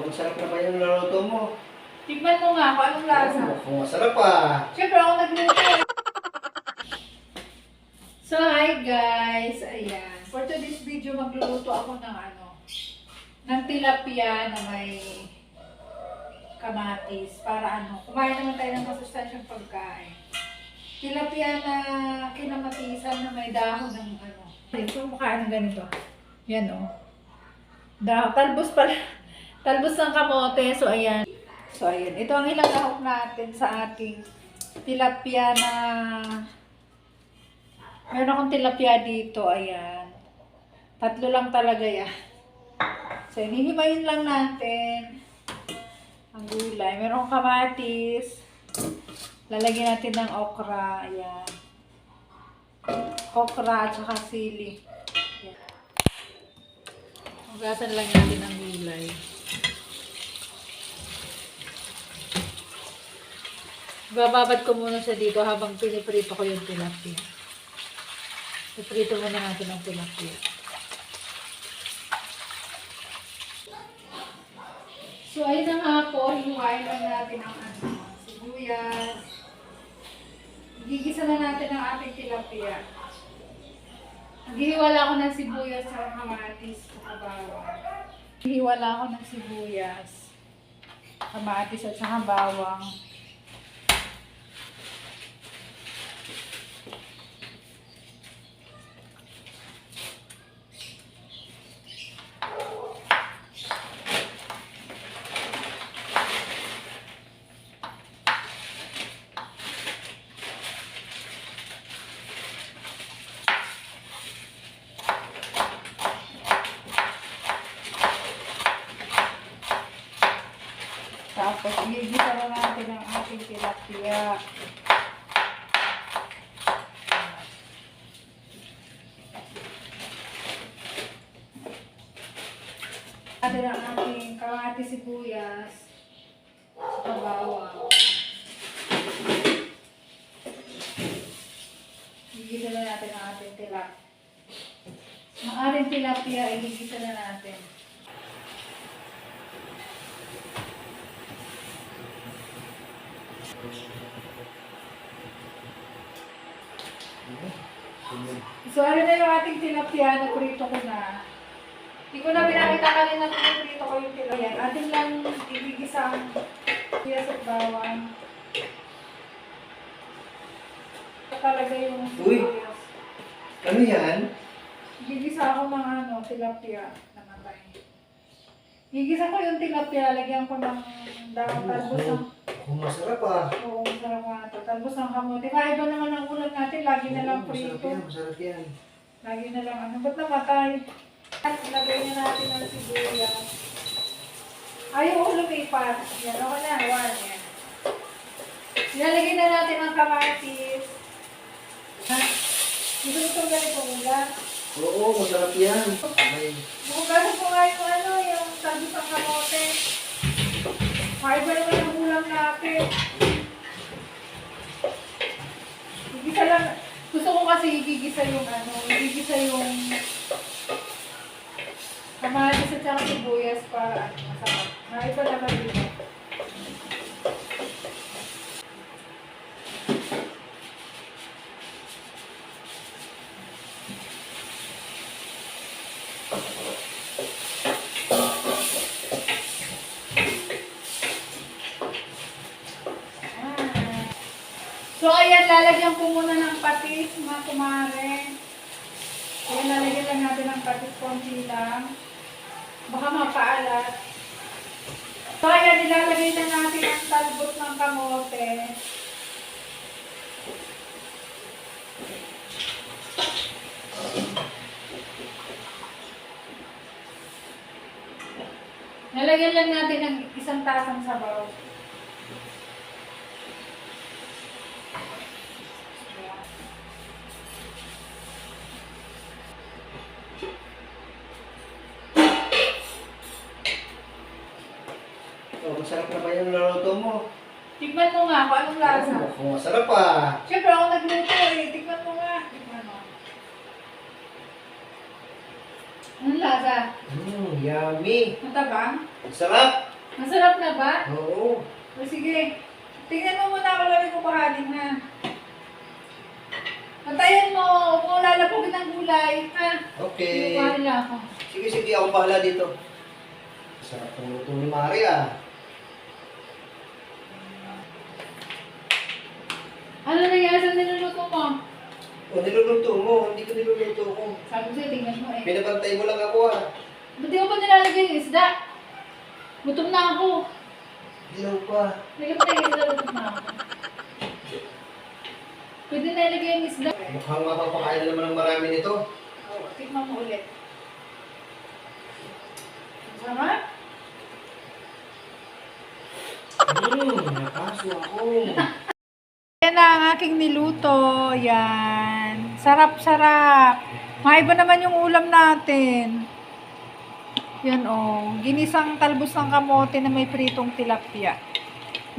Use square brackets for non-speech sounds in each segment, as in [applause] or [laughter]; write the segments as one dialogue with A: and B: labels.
A: Oh, masarap na ba yung naluto mo?
B: Tignan mo nga kung anong lasa.
A: Mukhang masarap ah.
B: Siyempre ako nagluto. So, hi guys. Ayan. For today's video, magluluto ako ng ano, ng tilapia na may kamatis para ano, kumain naman tayo ng masustansyang pagkain. Tilapia na kinamatisan na may dahon ng ano. Ito, mukha ng ganito. Yan o. Oh. Dahon, talbos pala. Talbos ng kamote. So, ayan. So, ayan. Ito ang ilang lahok natin sa ating tilapia na... Meron akong tilapia dito. Ayan. Tatlo lang talaga yan. So, hinihimayin lang natin ang gulay. Meron akong kamatis. Lalagyan natin ng okra. Ayan. Okra at saka sili. Ayan. Hugasan lang natin ang gulay. Bababad ko muna siya dito habang piniprito ko yung tilapia. Piprito muna natin ang tilapia. So, ayun na nga po. Hinuhain lang natin ang ano, sibuyas. Gigisa na natin ang ating tilapia. Naghihiwala ako ng sibuyas sa kamatis sa bawang. Naghihiwala ako ng sibuyas, kamatis at saka bawang. Tapos, igigisa na natin ang ating tilapia. Natin ang ating kawati sibuyas sa bawang. Igigisa na natin ang ating tilap. Ang ating tilapia, igigisa na natin. So, ano na yung ating tilapia na prito ko na. Hindi ko na pinakita kanina kung prito ko yung tilapia. Ating lang ibigisang sibuyas at bawang. Ito talaga yung
A: Uy!
B: sibuyas.
A: Ano yan?
B: Gigisa ako ng ano, tilapia. Namatay. Gigisa ko yung tilapia. Lagyan ko ng dahon talbos ng
A: Mukhang masarap ah.
B: Oo, masarap nga ito. Talbos ng kamote. Kaiba naman ang ulam natin. Lagi na lang
A: Oo, Masarap
B: prito.
A: yan, masarap yan.
B: Lagi na lang ano. Ba't namatay? At ilagay na natin ang sibuyas. Ayaw ko lumipat. Yan, okay na. One, yan. Ilalagay na natin ang kamatis. Ha? Gusto mo itong ganito ulam?
A: Oo, masarap yan. May
B: Bukasan ko nga yung ano, yung talbos ng kamote. Kaiba naman ang ulam natin. Igisa lang. Gusto ko kasi igigisa yung ano, igigisa yung kamatis at saka sibuyas para ano, masarap. Naiba naman dito. So, ayan, lalagyan ko muna ng patis, mga kumare. Ayan, lalagyan lang natin ng patis konti lang. Baka mapaalat. So, ayan, ilalagay na natin ang talbot ng kamote. Lalagyan lang natin ng isang tasang sabaw.
A: Oh, masarap na ba yung naluto mo?
B: Tikman mo nga kung anong lasa.
A: Mukhang masarap ah.
B: Siyempre ako nagluto eh. Tikman mo nga. Tikman mo. Anong lasa?
A: Mmm, yummy.
B: Matabang?
A: Sarap.
B: Masarap na ba?
A: Oo.
B: O sige. Tingnan mo muna ako lang yung kukuhanin ha. Patayin mo kung lalapugin ng gulay. Ha?
A: Okay.
B: Lang ako.
A: Sige, sige. Ako bahala dito. Sarap ng luto ni Mari ah.
B: Ano nangyari sa mo?
A: O, niluluto mo. Hindi ko niluluto ko.
B: Sabi ko sa'yo, tingnan mo eh.
A: Pinabantay mo lang ako ah.
B: Ba't di mo pa nilalagay yung isda? Gutom na ako.
A: Dilaw pa.
B: Na yung isda, gutom na ako. Pwede na ilagay yung isda.
A: Mukhang mapapakain na naman ng marami nito.
B: Oo, tikman mo ulit. Sarap?
A: Hmm, nakaso ako. [laughs]
B: Ang aking niluto. Yan. Sarap-sarap. Maiba naman yung ulam natin. Yan oh. Ginisang talbos ng kamote na may pritong tilapia.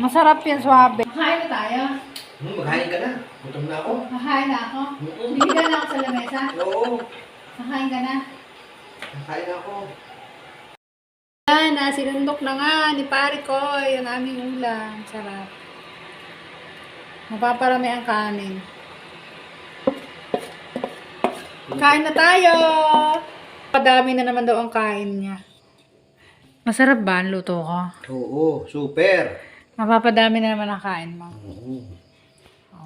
B: Masarap yan, swabe. Kakain na tayo.
A: Hmm, maghain ka na. Gutom na ako.
B: Kakain na ako.
A: Mm-mm.
B: Bibigyan na ako sa lamesa.
A: Oo.
B: Kakain ka na.
A: Kakain na ako.
B: Yan, na sinundok na nga ni pare ko yung aming ulam. Sarap. Mapaparami ang kanin. Kain na tayo! Padami na naman daw ang kain niya. Masarap ba ang luto ko?
A: Oo, super.
B: Mapapadami na naman ang kain mo.
A: Oo.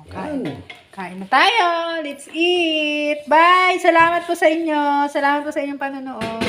B: Okay.
A: Yan.
B: Kain na tayo! Let's eat! Bye! Salamat po sa inyo! Salamat po sa inyong panonood!